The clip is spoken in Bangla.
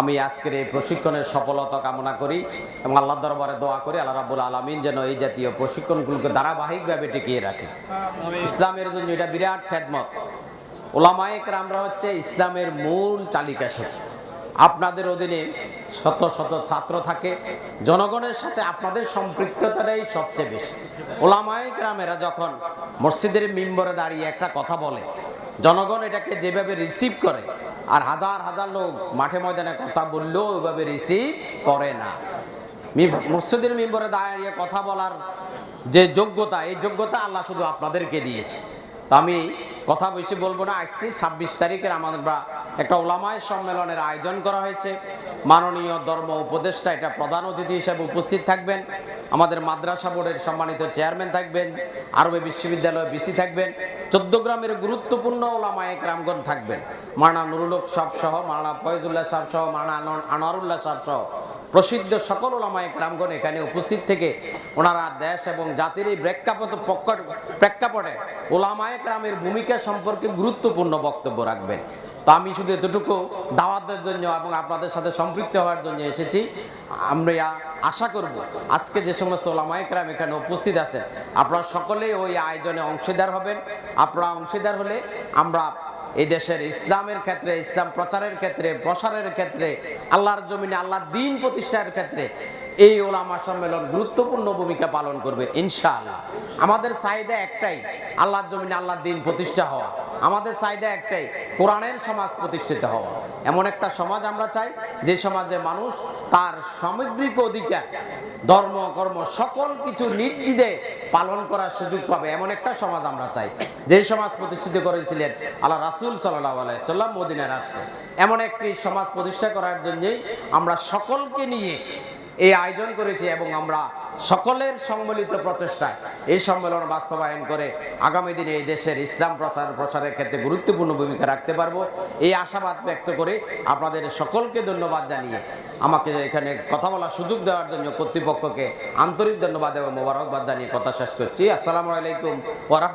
আমি আজকের এই প্রশিক্ষণের সফলতা কামনা করি এবং আল্লাহ দরবারে দোয়া করি, আল্লাহ রাবুল আলমিন যেন এই জাতীয় প্রশিক্ষণগুলোকে ধারাবাহিকভাবে টিকিয়ে রাখে। ইসলামের জন্য এটা বিরাট খেদমত। ওলামায়িকরা আমরা হচ্ছে ইসলামের মূল চালিকা শক্তি। আপনাদের অধীনে শত শত ছাত্র থাকে, জনগণের সাথে আপনাদের সম্পৃক্ততাটাই সবচেয়ে বেশি। ওলামায়িক রামেরা যখন মসজিদের মিম্বরে দাঁড়িয়ে একটা কথা বলে জনগণ এটাকে যেভাবে রিসিভ করে, আর হাজার হাজার লোক মাঠে ময়দানে কথা বললেও ওইভাবে রিসিভ করে না। মুসিদের মিম্বরে দাঁড়িয়ে কথা বলার যে যোগ্যতা, এই যোগ্যতা আল্লাহ শুধু আপনাদেরকে দিয়েছে। তো আমি কথা বেশি বলব না, আসছি। ছাব্বিশ তারিখের আমাদের একটা ওলামায় সম্মেলনের আয়োজন করা হয়েছে। মাননীয় ধর্ম উপদেষ্টা, এটা প্রধান অতিথি হিসেবে উপস্থিত থাকবেন। আমাদের মাদ্রাসা বোর্ডের সম্মানিত চেয়ারম্যান থাকবেন। আরবে বিশ্ববিদ্যালয় বিসি থাকবেন। চোদ্দ গ্রামের গুরুত্বপূর্ণ ওলামায় রামগণ থাকবেন। মানা নুরুল হক সাহ সহ মানা ফয়জুল্লাহ সাহ সহ মানা আনোয়ারুল্লাহ সাহ সহ। প্রসিদ্ধ সকল ওলামায় রামগণ এখানে উপস্থিত থেকে ওনারা দেশ এবং জাতির এই প্রেক্ষাপট প্রেক্ষাপটে ওলামায় রামের ভূমিকা সম্পর্কে গুরুত্বপূর্ণ বক্তব্য রাখবেন। তো আমি শুধু এতটুকু দাওয়াতের জন্য এবং আপনাদের সাথে সম্পৃক্ত হওয়ার জন্য এসেছি। আমরা আশা করব আজকে যে সমস্ত ওলামায়করাম এখানে উপস্থিত আছেন, আপনারা সকলেই ওই আয়োজনে অংশীদার হবেন। আপনারা অংশীদার হলে আমরা এই দেশের ইসলামের ক্ষেত্রে, ইসলাম প্রচারের ক্ষেত্রে, প্রসারের ক্ষেত্রে, আল্লাহর জমিনে আল্লাহ দিন প্রতিষ্ঠার ক্ষেত্রে এই ওলামা সম্মেলন গুরুত্বপূর্ণ ভূমিকা পালন করবে, ইনশাআল্লাহ। আমাদের চাহিদা একটাই, আল্লাহর জমিনে আল্লাহর দিন প্রতিষ্ঠা হওয়া। আমাদের চাহিদা একটাই, কোরআনের সমাজ প্রতিষ্ঠিত হওয়া। এমন একটা সমাজ আমরা চাই, যে সমাজে মানুষ তার সামগ্রিক অধিকার, ধর্ম, কর্ম, সকল কিছু নির্দিদে পালন করার সুযোগ পাবে। এমন একটা সমাজ আমরা চাই, যে সমাজ প্রতিষ্ঠিত করেছিলেন আল্লাহ রাসুল সাল্লাহ আলাইসাল্লাম মদিনা রাষ্ট্রে। এমন একটি সমাজ প্রতিষ্ঠা করার জন্যই আমরা সকলকে নিয়ে এই আয়োজন করেছি এবং আমরা সকলের সম্মিলিত প্রচেষ্টায় এই সম্মেলন বাস্তবায়ন করে আগামী দিনে এই দেশের ইসলাম প্রচার, প্রসারের ক্ষেত্রে গুরুত্বপূর্ণ ভূমিকা রাখতে পারব। এই আশাবাদ ব্যক্ত করে আপনাদের সকলকে ধন্যবাদ জানিয়ে আমাকে এখানে কথা বলার সুযোগ দেওয়ার জন্য কর্তৃপক্ষকে আন্তরিক ধন্যবাদ এবং মোবারকবাদ জানিয়ে কথা শেষ করছি। আসসালামু আলাইকুম ওরহমতুল্লাহ